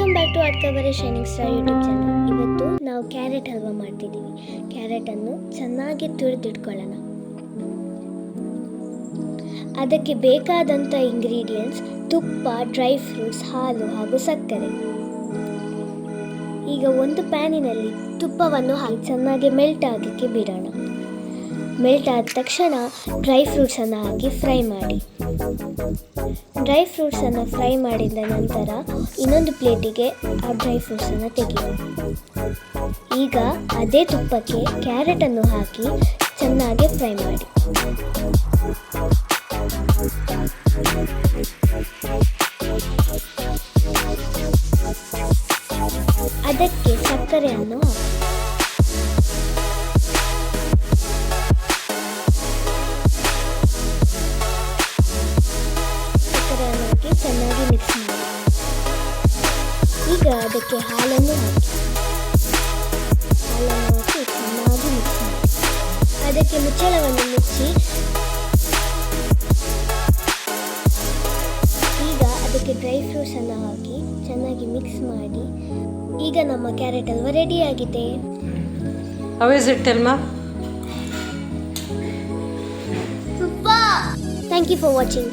Welcome back to ಅಡ್ಕವರೆ shining star YouTube channel ಇವತ್ತು ನಾವು ಕ್ಯಾರೆಟ್ ಹಲ್ವಾ ಮಾಡ್ತಿದ್ದೀವಿ. ಕ್ಯಾರೆಟನ್ನು ಚೆನ್ನಾಗಿ ತುರಿದಿಟ್ಕೊಳ್ಳೋಣ. ಅದಕ್ಕೆ ಬೇಕಾದಂಥ ಇಂಗ್ರೀಡಿಯೆಂಟ್ಸ್ ತುಪ್ಪ ಡ್ರೈ ಫ್ರೂಟ್ಸ್ ಹಾಲು ಹಾಗೂ ಸಕ್ಕರೆ. ಈಗ ಒಂದು ಪ್ಯಾನಿನಲ್ಲಿ ತುಪ್ಪವನ್ನು ಹಾಕಿ ಚೆನ್ನಾಗಿ ಮೆಲ್ಟ್ ಆಗಕ್ಕೆ ಬಿಡೋಣ. ಮೆಲ್ಟ್ ಆದ ತಕ್ಷಣ ಡ್ರೈ ಫ್ರೂಟ್ಸನ್ನು ಹಾಕಿ ಫ್ರೈ ಮಾಡಿ. ಡ್ರೈ ಫ್ರೂಟ್ಸನ್ನು ಫ್ರೈ ಮಾಡಿದ ನಂತರ ಇನ್ನೊಂದು ಪ್ಲೇಟಿಗೆ ಆ ಡ್ರೈ ಫ್ರೂಟ್ಸನ್ನು ತೆಗೆಯಿರಿ. ಈಗ ಅದೇ ತುಪ್ಪಕ್ಕೆ ಕ್ಯಾರೆಟನ್ನು ಹಾಕಿ ಚೆನ್ನಾಗಿ ಫ್ರೈ ಮಾಡಿ. ಅದಕ್ಕೆ ಸಕ್ಕರೆಯನ್ನು ಹಾಕಿ. ಈಗ ಅದಕ್ಕೆ ಹಾಲನ್ನು ಹಾಕಿ. ಹಾಲನ್ನು ಹಾಕಿ ಚೆನ್ನಾಗಿ ಮಿಕ್ಸ್ ಮಾಡಿ. ಅದಕ್ಕೆ ಮುಚ್ಚಳವನ್ನು ಮುಚ್ಚಿ. ಈಗ ಅದಕ್ಕೆ ಡ್ರೈ ಫ್ರೂಟ್ಸನ್ನು ಹಾಕಿ ಚೆನ್ನಾಗಿ ಮಿಕ್ಸ್ ಮಾಡಿ. ಈಗ ನಮ್ಮ ಕ್ಯಾರೆಟ್ ಅಲ್ವಾ ರೆಡಿಯಾಗಿದೆ ಆಗಿದೆ? Thank you for watching